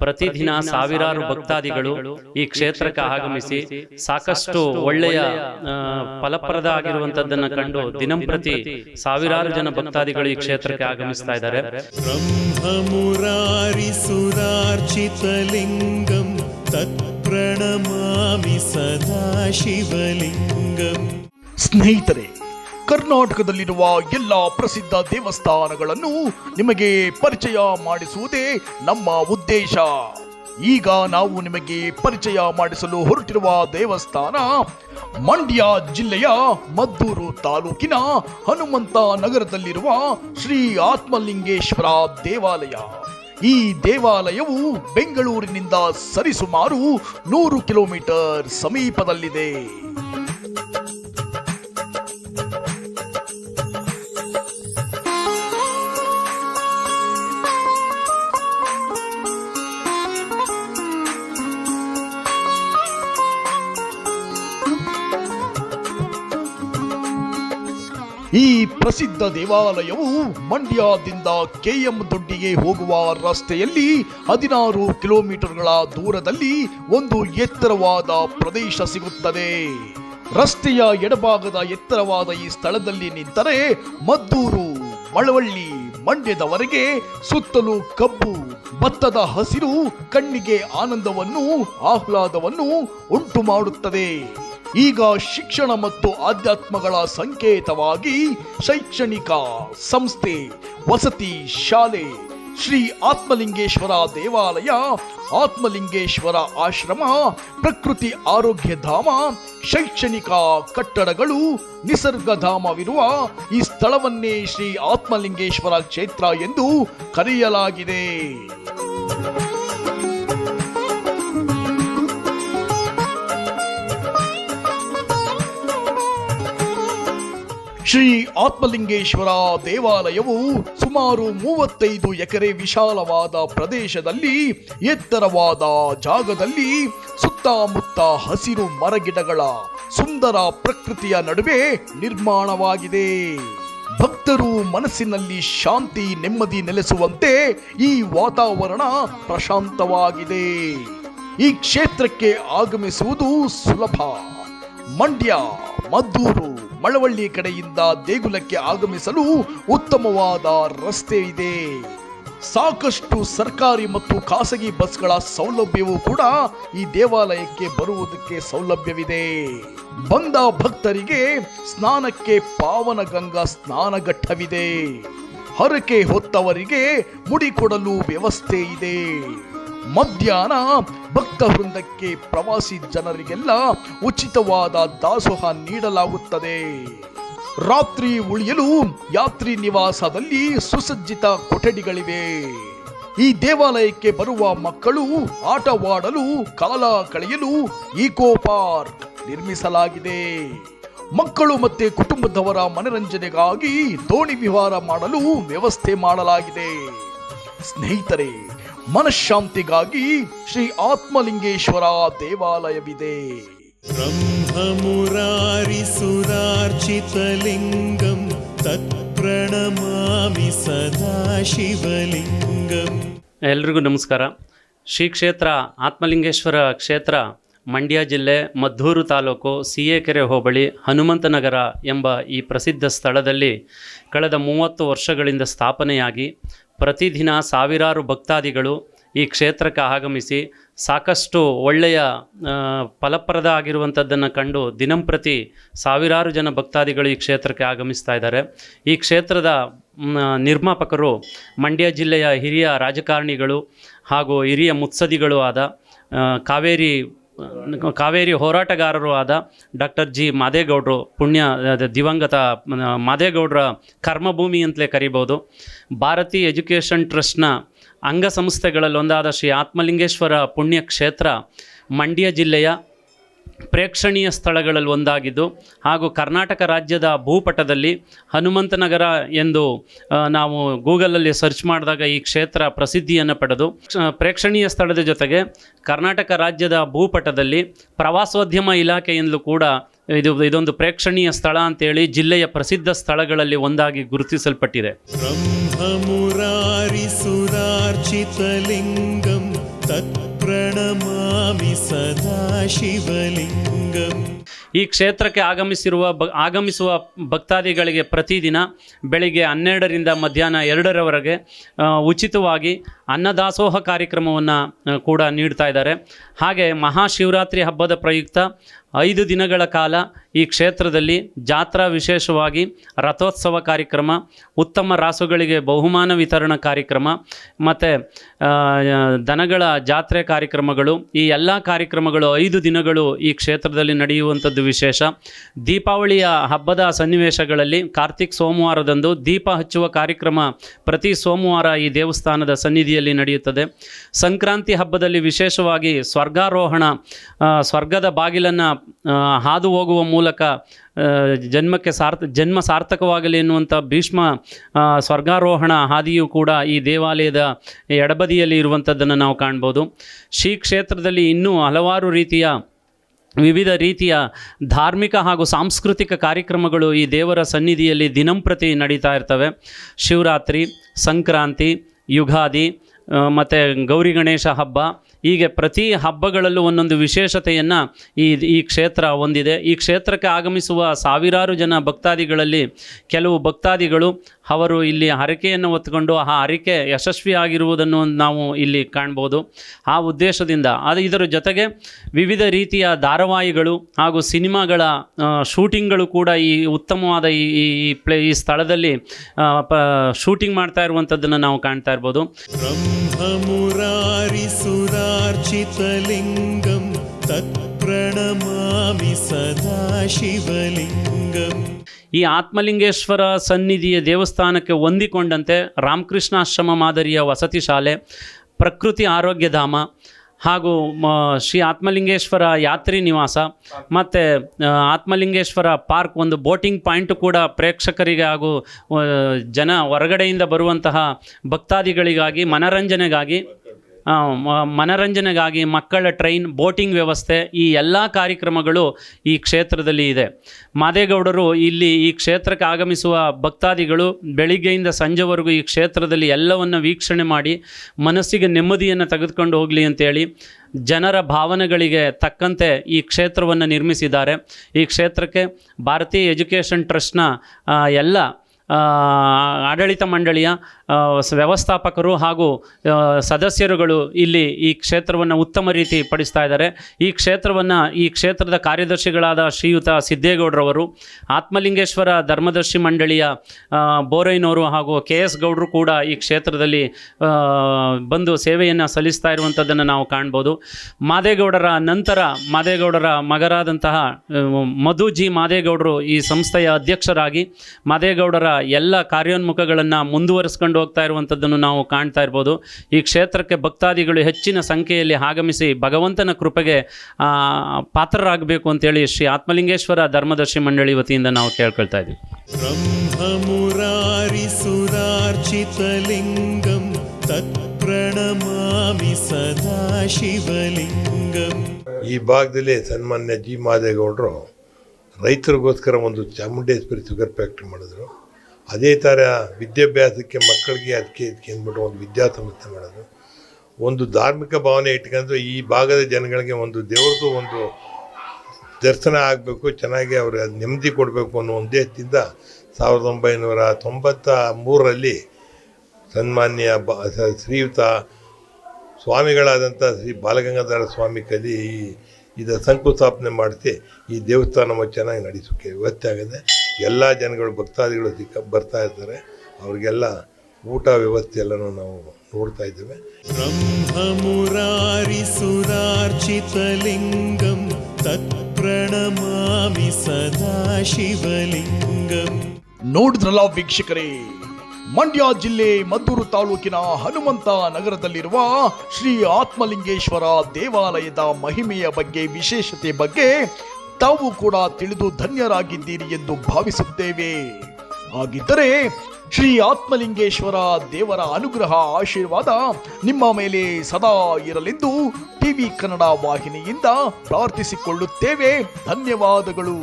ಪ್ರತಿದಿನ ಸಾವಿರಾರು ಭಕ್ತಾದಿಗಳು ಈ ಕ್ಷೇತ್ರಕ್ಕೆ ಆಗಮಿಸಿ ಸಾಕಷ್ಟು ಒಳ್ಳೆಯ ಫಲಪ್ರದ ಆಗಿರುವಂತದ್ದನ್ನು ಕಂಡು ದಿನಂಪ್ರತಿ ಸಾವಿರಾರು ಜನ ಭಕ್ತಾದಿಗಳು ಈ ಕ್ಷೇತ್ರಕ್ಕೆ ಆಗಮಿಸ್ತಾ ಇದ್ದಾರೆ. ಲಿಂಗಂ ಸದಾ ಶಿವಲಿಂಗಂ ಸ್ನೇಹಿತರೆ ಕರ್ನಾಟಕದಲ್ಲಿರುವ ಎಲ್ಲ ಪ್ರಸಿದ್ಧ ದೇವಸ್ಥಾನಗಳನ್ನು ನಿಮಗೆ ಪರಿಚಯ ಮಾಡಿಸುವುದೇ ನಮ್ಮ ಉದ್ದೇಶ. ಈಗ ನಾವು ನಿಮಗೆ ಪರಿಚಯ ಮಾಡಿಸಲು ಹೊರಟಿರುವ ದೇವಸ್ಥಾನ ಮಂಡ್ಯ ಜಿಲ್ಲೆಯ ಮದ್ದೂರು ತಾಲೂಕಿನ ಹನುಮಂತ ನಗರದಲ್ಲಿರುವ ಶ್ರೀ ಆತ್ಮಲಿಂಗೇಶ್ವರ ದೇವಾಲಯ. ಈ ದೇವಾಲಯವು ಬೆಂಗಳೂರಿನಿಂದ ಸರಿಸುಮಾರು ನೂರು ಕಿಲೋಮೀಟರ್ ಸಮೀಪದಲ್ಲಿದೆ. ಈ ಪ್ರಸಿದ್ಧ ದೇವಾಲಯವು ಮಂಡ್ಯದಿಂದ ಕೆಎಂ ದೊಡ್ಡಿಗೆ ಹೋಗುವ ರಸ್ತೆಯಲ್ಲಿ ಹದಿನಾರು ಕಿಲೋಮೀಟರ್ಗಳ ದೂರದಲ್ಲಿ ಒಂದು ಎತ್ತರವಾದ ಪ್ರದೇಶ ಸಿಗುತ್ತದೆ. ರಸ್ತೆಯ ಎಡಭಾಗದ ಎತ್ತರವಾದ ಈ ಸ್ಥಳದಲ್ಲಿ ನಿಂತರೆ ಮದ್ದೂರು, ಮಳವಳ್ಳಿ ಮಂಡ್ಯದವರೆಗೆ ಸುತ್ತಲೂ ಕಬ್ಬು, ಭತ್ತದ ಹಸಿರು, ಕಣ್ಣಿಗೆ ಆನಂದವನ್ನು, ಆಹ್ಲಾದವನ್ನು ಉಂಟು ಮಾಡುತ್ತದೆ ಈಗ ಶಿಕ್ಷಣ ಮತ್ತು ಆಧ್ಯಾತ್ಮಗಳ ಸಂಕೇತವಾಗಿ ಶೈಕ್ಷಣಿಕ ಸಂಸ್ಥೆ, ವಸತಿ ಶಾಲೆ, ಶ್ರೀ ಆತ್ಮಲಿಂಗೇಶ್ವರ ದೇವಾಲಯ, ಆತ್ಮಲಿಂಗೇಶ್ವರ ಆಶ್ರಮ, ಪ್ರಕೃತಿ ಆರೋಗ್ಯ ಧಾಮ, ಶೈಕ್ಷಣಿಕ ಕಟ್ಟಡಗಳು, ನಿಸರ್ಗಧಾಮವಿರುವ ಈ ಸ್ಥಳವನ್ನೇ ಶ್ರೀ ಆತ್ಮಲಿಂಗೇಶ್ವರ ಕ್ಷೇತ್ರ ಎಂದು ಕರೆಯಲಾಗಿದೆ. ಶ್ರೀ ಆತ್ಮಲಿಂಗೇಶ್ವರ ದೇವಾಲಯವು ಸುಮಾರು ಮೂವತ್ತೈದು ಎಕರೆ ವಿಶಾಲವಾದ ಪ್ರದೇಶದಲ್ಲಿ, ಎತ್ತರವಾದ ಜಾಗದಲ್ಲಿ ಸುತ್ತಮುತ್ತ ಹಸಿರು ಮರಗಿಡಗಳ ಸುಂದರ ಪ್ರಕೃತಿಯ ನಡುವೆ ನಿರ್ಮಾಣವಾಗಿದೆ. ಭಕ್ತರು ಮನಸ್ಸಿನಲ್ಲಿ ಶಾಂತಿ, ನೆಮ್ಮದಿ ನೆಲೆಸುವಂತೆ ಈ ವಾತಾವರಣ ಪ್ರಶಾಂತವಾಗಿದೆ. ಈ ಕ್ಷೇತ್ರಕ್ಕೆ ಆಗಮಿಸುವುದು ಸುಲಭ. ಮಂಡ್ಯ, ಮದ್ದೂರು. ಮಳವಳ್ಳಿ ಕಡೆಯಿಂದ ದೇಗುಲಕ್ಕೆ ಆಗಮಿಸಲು ಉತ್ತಮವಾದ ರಸ್ತೆ ಇದೆ. ಸಾಕಷ್ಟು ಸರ್ಕಾರಿ ಮತ್ತು ಖಾಸಗಿ ಬಸ್ಗಳ ಸೌಲಭ್ಯವೂ ಕೂಡ ಈ ದೇವಾಲಯಕ್ಕೆ ಬರುವುದಕ್ಕೆ ಸೌಲಭ್ಯವಿದೆ. ಬಂದ ಭಕ್ತರಿಗೆ ಸ್ನಾನಕ್ಕೆ ಪಾವನ ಗಂಗಾ ಸ್ನಾನಘಟ್ಟವಿದೆ. ಹರಕೆ ಹೊತ್ತವರಿಗೆ ಮುಡಿಕೊಡಲು ವ್ಯವಸ್ಥೆ ಇದೆ. ಮಧ್ಯಾಹ್ನ ಭಕ್ತ ವೃಂದಕ್ಕೆ ಪ್ರವಾಸಿ ಜನರಿಗೆಲ್ಲ ಉಚಿತವಾದ ದಾಸೋಹ ನೀಡಲಾಗುತ್ತದೆ. ರಾತ್ರಿ ಉಳಿಯಲು ಯಾತ್ರಿ ನಿವಾಸದಲ್ಲಿ ಸುಸಜ್ಜಿತ ಕೊಠಡಿಗಳಿವೆ. ಈ ದೇವಾಲಯಕ್ಕೆ ಬರುವ ಮಕ್ಕಳು ಆಟವಾಡಲು, ಕಾಲ ಕಳೆಯಲು ಈಕೋ ಪಾರ್ಕ್ ನಿರ್ಮಿಸಲಾಗಿದೆ. ಮಕ್ಕಳು ಮತ್ತೆ ಕುಟುಂಬದವರ ಮನರಂಜನೆಗಾಗಿ ದೋಣಿ ವಿಹಾರ ಮಾಡಲು ವ್ಯವಸ್ಥೆ ಮಾಡಲಾಗಿದೆ. ಸ್ನೇಹಿತರೆ ಮನಃಶಾಂತಿಗಾಗಿ ಶ್ರೀ ಆತ್ಮಲಿಂಗೇಶ್ವರ ದೇವಾಲಯವಿದೆ. ಬ್ರಹ್ಮ ತತ್ ಪ್ರಣಮಾಮಿ ಸದಾ ಶಿವಲಿಂಗಂ. ಎಲ್ರಿಗೂ ನಮಸ್ಕಾರ. ಶ್ರೀ ಕ್ಷೇತ್ರ ಆತ್ಮಲಿಂಗೇಶ್ವರ ಕ್ಷೇತ್ರ ಮಂಡ್ಯ ಜಿಲ್ಲೆ ಮದ್ದೂರು ತಾಲೂಕು ಸಿ ಕೆರೆ ಹೋಬಳಿ ಹನುಮಂತನಗರ ಎಂಬ ಈ ಪ್ರಸಿದ್ಧ ಸ್ಥಳದಲ್ಲಿ ಕಳೆದ ಮೂವತ್ತು ವರ್ಷಗಳಿಂದ ಸ್ಥಾಪನೆಯಾಗಿ ಪ್ರತಿದಿನ ಸಾವಿರಾರು ಭಕ್ತಾದಿಗಳು ಈ ಕ್ಷೇತ್ರಕ್ಕೆ ಆಗಮಿಸಿ ಸಾಕಷ್ಟು ಒಳ್ಳೆಯ ಫಲಪ್ರದ ಆಗಿರುವಂಥದ್ದನ್ನು ಕಂಡು ದಿನಂಪ್ರತಿ ಸಾವಿರಾರು ಜನ ಭಕ್ತಾದಿಗಳು ಈ ಕ್ಷೇತ್ರಕ್ಕೆ ಆಗಮಿಸ್ತಾ ಇದ್ದಾರೆ. ಈ ಕ್ಷೇತ್ರದ ನಿರ್ಮಾಪಕರು ಮಂಡ್ಯ ಜಿಲ್ಲೆಯ ಹಿರಿಯ ರಾಜಕಾರಣಿಗಳು ಹಾಗೂ ಹಿರಿಯ ಮುತ್ಸದಿಗಳು ಆದ ಕಾವೇರಿ ಕಾವೇರಿ ಹೋರಾಟಗಾರರು ಆದ ಡಾಕ್ಟರ್ ಜಿ ಮಾದೇಗೌಡರು ಪುಣ್ಯ ದಿವಂಗತ ಮಾದೇಗೌಡರ ಕರ್ಮಭೂಮಿ ಅಂತಲೇ ಕರಿಬೋದು ಭಾರತೀಯ ಎಜುಕೇಷನ್ ಟ್ರಸ್ಟ್ನ ಅಂಗಸಂಸ್ಥೆಗಳಲ್ಲೊಂದಾದ ಶ್ರೀ ಆತ್ಮಲಿಂಗೇಶ್ವರ ಪುಣ್ಯ ಕ್ಷೇತ್ರ ಮಂಡ್ಯ ಜಿಲ್ಲೆಯ ಪ್ರೇಕ್ಷಣೀಯ ಸ್ಥಳಗಳಲ್ಲಿ ಒಂದಾಗಿದ್ದು ಹಾಗೂ ಕರ್ನಾಟಕ ರಾಜ್ಯದ ಭೂಪಟದಲ್ಲಿ ಹನುಮಂತನಗರ ಎಂದು ನಾವು ಗೂಗಲಲ್ಲಿ ಸರ್ಚ್ ಮಾಡಿದಾಗ ಈ ಕ್ಷೇತ್ರ ಪ್ರಸಿದ್ಧಿಯನ್ನು ಪಡೆದು ಪ್ರೇಕ್ಷಣೀಯ ಸ್ಥಳದ ಜೊತೆಗೆ ಕರ್ನಾಟಕ ರಾಜ್ಯದ ಭೂಪಟದಲ್ಲಿ ಪ್ರವಾಸೋದ್ಯಮ ಇಲಾಖೆಯಿಂದಲೂ ಕೂಡ ಇದು, ಇದೊಂದು ಪ್ರೇಕ್ಷಣೀಯ ಸ್ಥಳ ಅಂತೇಳಿ ಜಿಲ್ಲೆಯ ಪ್ರಸಿದ್ಧ ಸ್ಥಳಗಳಲ್ಲಿ ಒಂದಾಗಿ ಗುರುತಿಸಲ್ಪಟ್ಟಿದೆ. ತತ್ ಪ್ರಣಮಾಮಿ ಸದಾ ಶಿವಲಿಂಗಂ. ಈ ಕ್ಷೇತ್ರಕ್ಕೆ ಆಗಮಿಸಿರುವ ಬ ಆಗಮಿಸುವ ಭಕ್ತಾದಿಗಳಿಗೆ ಪ್ರತಿದಿನ ಬೆಳಿಗ್ಗೆ ಹನ್ನೆರಡರಿಂದ ಮಧ್ಯಾಹ್ನ ಎರಡರವರೆಗೆ ಉಚಿತವಾಗಿ ಅನ್ನದಾಸೋಹ ಕಾರ್ಯಕ್ರಮವನ್ನು ಕೂಡ ನೀಡ್ತಾ ಇದ್ದಾರೆ. ಹಾಗೆ ಮಹಾಶಿವರಾತ್ರಿ ಹಬ್ಬದ ಪ್ರಯುಕ್ತ ಐದು ದಿನಗಳ ಕಾಲ ಈ ಕ್ಷೇತ್ರದಲ್ಲಿ ಜಾತ್ರಾ ವಿಶೇಷವಾಗಿ ರಥೋತ್ಸವ ಕಾರ್ಯಕ್ರಮ, ಉತ್ತಮ ರಾಸುಗಳಿಗೆ ಬಹುಮಾನ ವಿತರಣಾ ಕಾರ್ಯಕ್ರಮ ಮತ್ತು ದನಗಳ ಜಾತ್ರೆ ಕಾರ್ಯಕ್ರಮಗಳು, ಈ ಎಲ್ಲ ಕಾರ್ಯಕ್ರಮಗಳು ಐದು ದಿನಗಳು ಈ ಕ್ಷೇತ್ರದಲ್ಲಿ ನಡೆಯುವಂಥದ್ದು ವಿಶೇಷ. ದೀಪಾವಳಿಯ ಹಬ್ಬದ ಸನ್ನಿವೇಶಗಳಲ್ಲಿ ಕಾರ್ತಿಕ್ ಸೋಮವಾರದಂದು ದೀಪ ಹಚ್ಚುವ ಕಾರ್ಯಕ್ರಮ ಪ್ರತಿ ಸೋಮವಾರ ಈ ದೇವಸ್ಥಾನದ ಸನ್ನಿಧಿಯಲ್ಲಿ ನಡೆಯುತ್ತದೆ. ಸಂಕ್ರಾಂತಿ ಹಬ್ಬದಲ್ಲಿ ವಿಶೇಷವಾಗಿ ಸ್ವರ್ಗಾರೋಹಣ ಸ್ವರ್ಗದ ಬಾಗಿಲನ್ನು ಹಾದು ಹೋಗುವ ಮೂಲಕ ಜನ್ಮಕ್ಕೆ ಸಾರ್ಥ, ಜನ್ಮ ಸಾರ್ಥಕವಾಗಲಿ ಎನ್ನುವಂಥ ಭೀಷ್ಮ ಸ್ವರ್ಗಾರೋಹಣ ಹಾದಿಯು ಕೂಡ ಈ ದೇವಾಲಯದ ಎಡಬದಿಯಲ್ಲಿ ಇರುವಂಥದ್ದನ್ನು ನಾವು ಕಾಣ್ಬೋದು. ಶ್ರೀ ಕ್ಷೇತ್ರದಲ್ಲಿ ಇನ್ನೂ ಹಲವಾರು ರೀತಿಯ, ವಿವಿಧ ರೀತಿಯ ಧಾರ್ಮಿಕ ಹಾಗೂ ಸಾಂಸ್ಕೃತಿಕ ಕಾರ್ಯಕ್ರಮಗಳು ಈ ದೇವರ ಸನ್ನಿಧಿಯಲ್ಲಿ ದಿನಂಪ್ರತಿ ನಡೀತಾ ಇರ್ತವೆ. ಶಿವರಾತ್ರಿ, ಸಂಕ್ರಾಂತಿ, ಯುಗಾದಿ ಮತ್ತು ಗೌರಿ ಗಣೇಶ ಹಬ್ಬ ಹೀಗೆ ಪ್ರತಿ ಹಬ್ಬಗಳಲ್ಲೂ ಒಂದೊಂದು ವಿಶೇಷತೆಯನ್ನು ಈ ಈ ಕ್ಷೇತ್ರ ಹೊಂದಿದೆ. ಈ ಕ್ಷೇತ್ರಕ್ಕೆ ಆಗಮಿಸುವ ಸಾವಿರಾರು ಜನ ಭಕ್ತಾದಿಗಳಲ್ಲಿ ಕೆಲವು ಭಕ್ತಾದಿಗಳು ಅವರು ಇಲ್ಲಿ ಹರಕೆಯನ್ನು ಹೊತ್ಕೊಂಡು ಆ ಹರಕೆ ಯಶಸ್ವಿಯಾಗಿರುವುದನ್ನು ನಾವು ಇಲ್ಲಿ ಕಾಣ್ಬೋದು. ಆ ಉದ್ದೇಶದಿಂದ, ಅದು ಇದರ ಜೊತೆಗೆ ವಿವಿಧ ರೀತಿಯ ಧಾರಾವಾಹಿಗಳು ಹಾಗೂ ಸಿನಿಮಾಗಳ ಶೂಟಿಂಗ್ಗಳು ಕೂಡ ಈ ಉತ್ತಮವಾದ ಈ ಪ್ಲೇ, ಈ ಸ್ಥಳದಲ್ಲಿ ಪ, ಶೂಟಿಂಗ್ ಮಾಡ್ತಾ ಇರುವಂಥದ್ದನ್ನು ನಾವು ಕಾಣ್ತಾ ಇರ್ಬೋದು. ब्रह्ममुरारिसुरार्चितलिङ्गं तत्प्रणमामि सदा शिवलिङ्गम् ಈ ಆತ್ಮಲಿಂಗೇಶ್ವರ ಸನ್ನಿಧಿಯ ದೇವಸ್ಥಾನಕ್ಕೆ ಹೊಂದಿಕೊಂಡಂತೆ ರಾಮಕೃಷ್ಣಾಶ್ರಮ ಮಾದರಿಯ ವಸತಿ ಶಾಲೆ ಪ್ರಕೃತಿ ಆರೋಗ್ಯಧಾಮ ಹಾಗೂ ಮ ಶ್ರೀ ಆತ್ಮಲಿಂಗೇಶ್ವರ ಯಾತ್ರಿ ನಿವಾಸ ಮತ್ತು ಆತ್ಮಲಿಂಗೇಶ್ವರ ಪಾರ್ಕ್ ಒಂದು ಬೋಟಿಂಗ್ ಪಾಯಿಂಟ್ ಕೂಡ ಪ್ರೇಕ್ಷಕರಿಗೆ ಹಾಗೂ ಆ, ಜನ ಹೊರಗಡೆಯಿಂದ ಬರುವಂತಹ ಭಕ್ತಾದಿಗಳಿಗಾಗಿ ಮನರಂಜನೆಗಾಗಿ ಆ, ಮ- ಮನರಂಜನೆಗಾಗಿ ಮಕ್ಕಳ ಟ್ರೈನ್, ಬೋಟಿಂಗ್ ವ್ಯವಸ್ಥೆ ಈ ಎಲ್ಲ ಕಾರ್ಯಕ್ರಮಗಳು ಈ ಕ್ಷೇತ್ರದಲ್ಲಿ ಇದೆ. ಮಾದೇಗೌಡರು ಇಲ್ಲಿ ಈ ಕ್ಷೇತ್ರಕ್ಕೆ ಆಗಮಿಸುವ ಭಕ್ತಾದಿಗಳು ಬೆಳಿಗ್ಗೆಯಿಂದ ಸಂಜೆವರೆಗೂ ಈ ಕ್ಷೇತ್ರದಲ್ಲಿ ಎಲ್ಲವನ್ನು ವೀಕ್ಷಣೆ ಮಾಡಿ ಮನಸ್ಸಿಗೆ ನೆಮ್ಮದಿಯನ್ನು ತೆಗೆದುಕೊಂಡು ಹೋಗಲಿ ಅಂತೇಳಿ ಜನರ ಭಾವನೆಗಳಿಗೆ ತಕ್ಕಂತೆ ಈ ಕ್ಷೇತ್ರವನ್ನು ನಿರ್ಮಿಸಿದ್ದಾರೆ. ಈ ಕ್ಷೇತ್ರಕ್ಕೆ ಭಾರತೀಯ ಎಜುಕೇಷನ್ ಟ್ರಸ್ಟ್ನ ಎಲ್ಲ ಆಡಳಿತ ಮಂಡಳಿಯ ವ್ಯವಸ್ಥಾಪಕರು ಹಾಗೂ ಸದಸ್ಯರುಗಳು ಇಲ್ಲಿ ಈ ಕ್ಷೇತ್ರವನ್ನು ಉತ್ತಮ ರೀತಿ ಪಡಿಸ್ತಾ ಇದ್ದಾರೆ. ಈ ಕ್ಷೇತ್ರವನ್ನು, ಈ ಕ್ಷೇತ್ರದ ಕಾರ್ಯದರ್ಶಿಗಳಾದ ಶ್ರೀಯುತ ಸಿದ್ದೇಗೌಡರವರು, ಆತ್ಮಲಿಂಗೇಶ್ವರ ಧರ್ಮದರ್ಶಿ ಮಂಡಳಿಯ ಬೋರೈನವರು ಹಾಗೂ ಕೆ ಎಸ್ ಗೌಡರು ಕೂಡ ಈ ಕ್ಷೇತ್ರದಲ್ಲಿ ಬಂದು ಸೇವೆಯನ್ನು ಸಲ್ಲಿಸ್ತಾ ಇರುವಂಥದ್ದನ್ನು ನಾವು ಕಾಣ್ಬೋದು. ಮಾದೇಗೌಡರ ನಂತರ, ಮಾದೇಗೌಡರ ಮಗರಾದಂತಹ ಮಧು ಜಿ ಮಾದೇಗೌಡರು ಈ ಸಂಸ್ಥೆಯ ಅಧ್ಯಕ್ಷರಾಗಿ, ಮಾದೇಗೌಡರ ಎಲ್ಲ ಕಾರ್ಯೋನ್ಮುಖಗಳನ್ನು ಮುಂದುವರಿಸ್ಕೊಂಡು ಹೋಗ್ತಾ ಇರುವಂಥದ್ದನ್ನು ನಾವು ಕಾಣ್ತಾ ಇರ್ಬೋದು. ಈ ಕ್ಷೇತ್ರಕ್ಕೆ ಭಕ್ತಾದಿಗಳು ಹೆಚ್ಚಿನ ಸಂಖ್ಯೆಯಲ್ಲಿ ಆಗಮಿಸಿ ಭಗವಂತನ ಕೃಪೆಗೆ ಪಾತ್ರರಾಗಬೇಕು ಅಂತೇಳಿ ಶ್ರೀ ಆತ್ಮಲಿಂಗೇಶ್ವರ ಧರ್ಮದರ್ಶಿ ಮಂಡಳಿ ವತಿಯಿಂದ ನಾವು ಕೇಳ್ಕೊಳ್ತಾ ಇದ್ದೀವಿ ಸದಾ ಶಿವಲಿಂಗಂ. ಈ ಭಾಗದಲ್ಲಿ ಸನ್ಮಾನ್ಯ ಜಿ. ಮಾದೇಗೌಡರು ರೈತರಿಗೋಸ್ಕರ ಒಂದು ಚಾಮುಂಡೇಶ್ವರಿ ಸುಗರ್ ಫ್ಯಾಕ್ಟ್ರಿ ಮಾಡಿದ್ರು. ಅದೇ ಥರ ವಿದ್ಯಾಭ್ಯಾಸಕ್ಕೆ ಮಕ್ಕಳಿಗೆ ಅದಕ್ಕೆ ಇದಕ್ಕೆ ಅಂದ್ಬಿಟ್ಟು ಒಂದು ವಿದ್ಯಾಸಂಸ್ಥೆ ಮಾಡೋದು. ಒಂದು ಧಾರ್ಮಿಕ ಭಾವನೆ ಇಟ್ಕೊಂಡು ಈ ಭಾಗದ ಜನಗಳಿಗೆ ಒಂದು ದೇವ್ರದ್ದು ಒಂದು ದರ್ಶನ ಆಗಬೇಕು, ಚೆನ್ನಾಗಿ ಅವ್ರಿಗೆ ಅದು ನೆಮ್ಮದಿ ಕೊಡಬೇಕು ಅನ್ನೋ ಉದ್ದೇಶದಿಂದ ಸಾವಿರದ ಒಂಬೈನೂರ ತೊಂಬತ್ತ ಮೂರರಲ್ಲಿ ಸನ್ಮಾನ್ಯ ಬ ಶ್ರೀಯುತ ಸ್ವಾಮಿಗಳಾದಂಥ ಶ್ರೀ ಬಾಲಗಂಗಾಧರ ಸ್ವಾಮಿ ಕಲಿ ಈ, ಇದರ ಶಂಕುಸ್ಥಾಪನೆ ಮಾಡಿಸಿ ಈ ದೇವಸ್ಥಾನವನ್ನು ಚೆನ್ನಾಗಿ ನಡೆಸೋಕ್ಕೆ ವ್ಯವಸ್ಥೆ ಆಗಿದೆ. ಎಲ್ಲ ಜನಗಳು ಭಕ್ತಾದಿಗಳು ಸಿಕ್ಕ ಬರ್ತಾ ಇರ್ತಾರೆ. ಅವ್ರಿಗೆಲ್ಲ ಊಟ ವ್ಯವಸ್ಥೆ ಎಲ್ಲನೂ ನಾವು ನೋಡ್ತಾ ಇದ್ದೇವೆ. ಬ್ರಹ್ಮಮುರಾರಿ ತತ್ ಪ್ರಣಮಾಮಿ ಸದಾ ಶಿವಲಿಂಗಂ. ನೋಡಿದ್ರಲ್ಲ ವೀಕ್ಷಕರೇ ಮಂಡ್ಯ ಜಿಲ್ಲೆ ಮದ್ದೂರು ತಾಲೂಕಿನ ಹನುಮಂತ ನಗರದಲ್ಲಿರುವ ಶ್ರೀ ಆತ್ಮಲಿಂಗೇಶ್ವರ ದೇವಾಲಯದ ಮಹಿಮೆಯ ಬಗ್ಗೆ ವಿಶೇಷತೆ ಬಗ್ಗೆ ತಾವು ಕೂಡ ತಿಳಿದು ಧನ್ಯರಾಗಿದ್ದೀರಿ ಎಂದು ಭಾವಿಸುತ್ತೇವೆ. ಹಾಗಿದ್ದರೆ ಶ್ರೀ ಆತ್ಮಲಿಂಗೇಶ್ವರ ದೇವರ ಅನುಗ್ರಹ ಆಶೀರ್ವಾದ ನಿಮ್ಮ ಮೇಲೆ ಸದಾ ಇರಲೆಂದು ಟಿವಿ ಕನ್ನಡ ವಾಹಿನಿಯಿಂದ ಪ್ರಾರ್ಥಿಸಿಕೊಳ್ಳುತ್ತೇವೆ. ಧನ್ಯವಾದಗಳು.